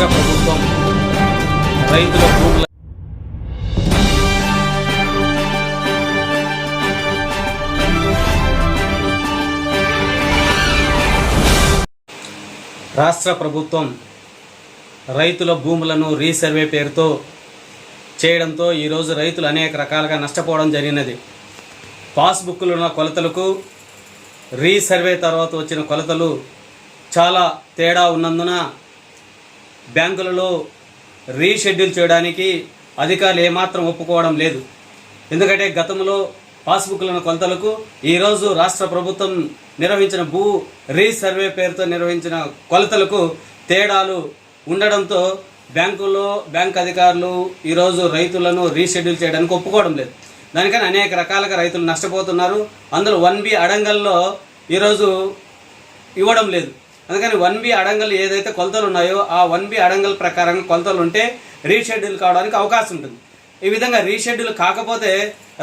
రాష్ట్ర ప్రభుత్వం రైతుల భూముల రాష్ట్ర ప్రభుత్వం రైతుల భూములను రీసర్వే పేరుతో చేయడంతో ఈరోజు రైతులు అనేక రకాలుగా నష్టపోవడం జరిగినది. పాస్బుక్లు ఉన్న కొలతలకు రీసర్వే తర్వాత వచ్చిన కొలతలు చాలా తేడా ఉన్నందున బ్యాంకులలో రీషెడ్యూల్ చేయడానికి అధికారులు ఏమాత్రం ఒప్పుకోవడం లేదు. ఎందుకంటే గతంలో పాస్బుక్లను కొలతలకు ఈరోజు రాష్ట్ర ప్రభుత్వం నిర్వహించిన భూ రీసర్వే పేరుతో నిర్వహించిన కొలతలకు తేడాలు ఉండడంతో బ్యాంకుల్లో బ్యాంక్ అధికారులు ఈరోజు రైతులను రీషెడ్యూల్ చేయడానికి ఒప్పుకోవడం లేదు. దానికని అనేక రకాలుగా రైతులు నష్టపోతున్నారు. అందులో వన్ బి అడంగల్లో ఈరోజు ఇవ్వడం లేదు. అందుకని వన్ బి అడంగల్ ఏదైతే కొలతలు ఉన్నాయో ఆ వన్ బి అడంగల్ ప్రకారం కొలతలు ఉంటే రీషెడ్యూల్ కావడానికి అవకాశం ఉంటుంది. ఈ విధంగా రీషెడ్యూల్ కాకపోతే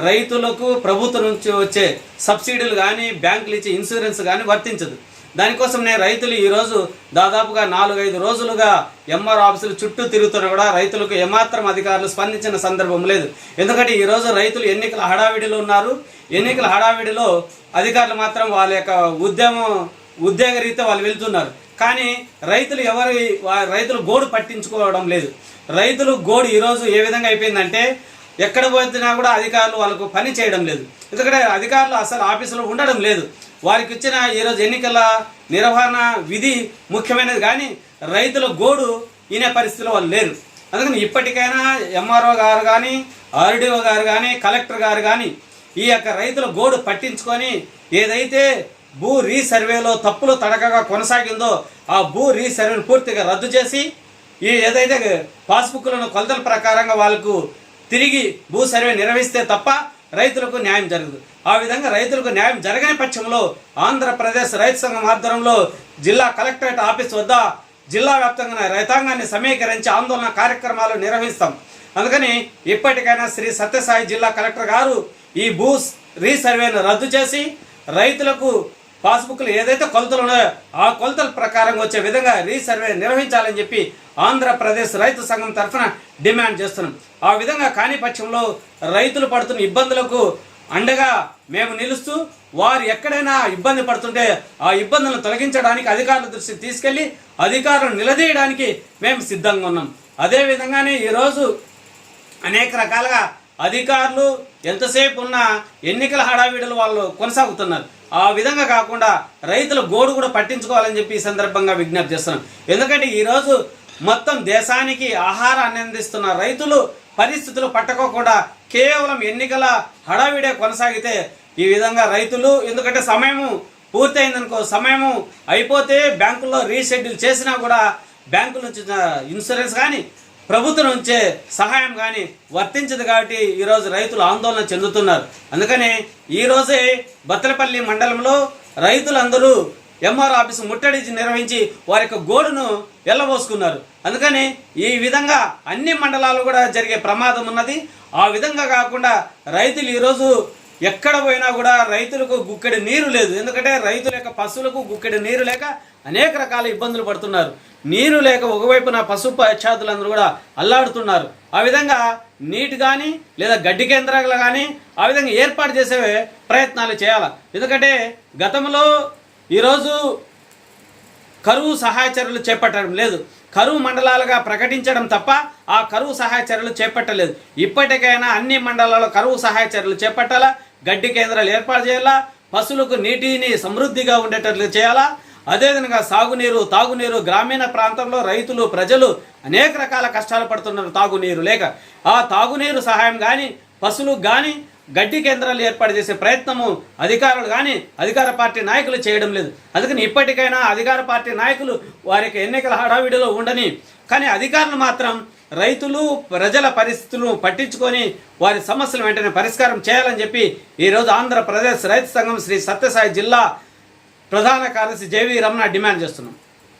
రైతులకు ప్రభుత్వం నుంచి వచ్చే సబ్సిడీలు కానీ బ్యాంకులు ఇచ్చే ఇన్సూరెన్స్ కానీ వర్తించదు. దానికోసం నేను రైతులు ఈరోజు దాదాపుగా నాలుగైదు రోజులుగా ఎంఆర్ ఆఫీసులు చుట్టూ తిరుగుతున్నా కూడా రైతులకు ఏమాత్రం అధికారులు స్పందించిన సందర్భం లేదు. ఎందుకంటే ఈరోజు రైతులు ఎన్నికల హడావిడిలో ఉన్నారు. ఎన్నికల హడావిడిలో అధికారులు మాత్రం వాళ్ళ యొక్క ఉద్యమం ఉద్యోగ రీత్యా వాళ్ళు వెళ్తున్నారు. కానీ రైతులు ఎవరి రైతులు గోడు పట్టించుకోవడం లేదు. రైతులు గోడు ఈరోజు ఏ విధంగా అయిపోయిందంటే ఎక్కడ పోతున్నా కూడా అధికారులు వాళ్ళకు పని చేయడం లేదు. ఎందుకంటే అధికారులు అసలు ఆఫీసులో ఉండడం లేదు. వారికి ఇచ్చిన ఈరోజు ఎన్నికల నిర్వహణ విధి ముఖ్యమైనది. కానీ రైతుల గోడు ఈనే పరిస్థితిలో వాళ్ళు లేరు. అందుకని ఇప్పటికైనా ఎంఆర్ఓ గారు కానీ ఆర్డీఓ గారు కానీ కలెక్టర్ గారు కానీ ఈ యొక్క రైతుల గోడు పట్టించుకొని ఏదైతే భూ రీసర్వేలో తప్పులు తడకగా కొనసాగిందో ఆ భూ రీసర్వేను పూర్తిగా రద్దు చేసి ఈ ఏదైతే పాస్బుక్లను కొలతల ప్రకారంగా వాళ్ళకు తిరిగి భూ సర్వే నిర్వహిస్తే తప్ప రైతులకు న్యాయం జరగదు. ఆ విధంగా రైతులకు న్యాయం జరగని పక్షంలో ఆంధ్రప్రదేశ్ రైతు సంఘం ఆధ్వర్యంలో జిల్లా కలెక్టరేట్ ఆఫీస్ వద్ద జిల్లా వ్యాప్తంగా రైతాంగాన్ని సమీకరించి ఆందోళన కార్యక్రమాలు నిర్వహిస్తాం. అందుకని ఇప్పటికైనా శ్రీ సత్యసాయి జిల్లా కలెక్టర్ గారు ఈ భూ రీసర్వేను రద్దు చేసి రైతులకు పాస్బుక్లు ఏదైతే కొలతలు ఉన్నాయో ఆ కొలతల ప్రకారం వచ్చే విధంగా రీసర్వే నిర్వహించాలని చెప్పి ఆంధ్రప్రదేశ్ రైతు సంఘం తరఫున డిమాండ్ చేస్తున్నాం. ఆ విధంగా కాని పక్షంలో రైతులు పడుతున్న ఇబ్బందులకు అండగా మేము నిలుస్తూ వారు ఎక్కడైనా ఇబ్బంది పడుతుంటే ఆ ఇబ్బందులను తొలగించడానికి అధికారుల దృష్టికి తీసుకెళ్ళి అధికారులను నిలదీయడానికి మేము సిద్ధంగా ఉన్నాం. అదేవిధంగానే ఈరోజు అనేక రకాలుగా అధికారులు ఎంతసేపు ఉన్న ఎన్నికల హడావిడులు వాళ్ళు కొనసాగుతున్నారు. ఆ విధంగా కాకుండా రైతుల గోడు కూడా పట్టించుకోవాలని చెప్పి ఈ సందర్భంగా విజ్ఞప్తి చేస్తున్నాం. ఎందుకంటే ఈరోజు మొత్తం దేశానికి ఆహారాన్ని అందిస్తున్న రైతులు పరిస్థితులు పట్టుకోకుండా కేవలం ఎన్నికల హడావిడే కొనసాగితే ఈ విధంగా రైతులు ఎందుకంటే సమయము పూర్తయిందనుకో సమయము అయిపోతే బ్యాంకుల్లో రీషెడ్యూల్ చేసినా కూడా బ్యాంకుల నుంచి ఇన్సూరెన్స్ కానీ ప్రభుత్వం నుంచే సహాయం కానీ వర్తించదు కాబట్టి ఈరోజు రైతులు ఆందోళన చెందుతున్నారు. అందుకని ఈరోజే బత్తలపల్లి మండలంలో రైతులందరూ ఎంఆర్ ఆఫీసు ముట్టడి నిర్వహించి వారి యొక్క గోడును వెళ్ళబోసుకున్నారు అందుకని ఈ విధంగా అన్ని మండలాలు కూడా జరిగే ప్రమాదం ఉన్నది. ఆ విధంగా కాకుండా రైతులు ఈరోజు ఎక్కడ పోయినా కూడా రైతులకు గుక్కెడి నీరు లేదు. ఎందుకంటే రైతుల యొక్క పశువులకు గుక్కెడి నీరు లేక అనేక రకాల ఇబ్బందులు పడుతున్నారు. నీరు లేక ఒకవైపున పశు పశ్చాతులందరూ కూడా అల్లాడుతున్నారు. ఆ విధంగా నీటి కానీ లేదా గడ్డి కేంద్రాలు కానీ ఆ విధంగా ఏర్పాటు చేసే ప్రయత్నాలు చేయాలి? ఎందుకంటే గతంలో ఈరోజు కరువు సహాయ చర్యలు చేపట్టడం లేదు. కరువు మండలాలుగా ప్రకటించడం తప్ప ఆ కరువు సహాయ చర్యలు చేపట్టలేదు. ఇప్పటికైనా అన్ని మండలాల్లో కరువు సహాయ చర్యలు చేపట్టాలా? గడ్డి కేంద్రాలు ఏర్పాటు చేయాలా? పశువులకు నీటిని సమృద్ధిగా ఉండేటట్లు చేయాలా? అదేవిధంగా సాగునీరు తాగునీరు గ్రామీణ ప్రాంతంలో రైతులు ప్రజలు అనేక రకాల కష్టాలు పడుతున్నారు తాగునీరు లేక. ఆ తాగునీరు సహాయం కానీ పశువులకు కానీ గడ్డి కేంద్రాలు ఏర్పాటు చేసే ప్రయత్నము అధికారులు కానీ అధికార పార్టీ నాయకులు చేయడం లేదు. అందుకని ఇప్పటికైనా అధికార పార్టీ నాయకులు వారికి ఎన్నికల హడావిడిలో ఉండని కానీ అధికారులు మాత్రం రైతులు ప్రజల పరిస్థితులను పట్టించుకొని వారి సమస్యలు వెంటనే పరిష్కారం చేయాలని చెప్పి ఈరోజు ఆంధ్రప్రదేశ్ రైతు సంఘం శ్రీ సత్యసాయి జిల్లా ప్రధాన కార్యదర్శి జేవి రమణ డిమాండ్ చేస్తున్నాం.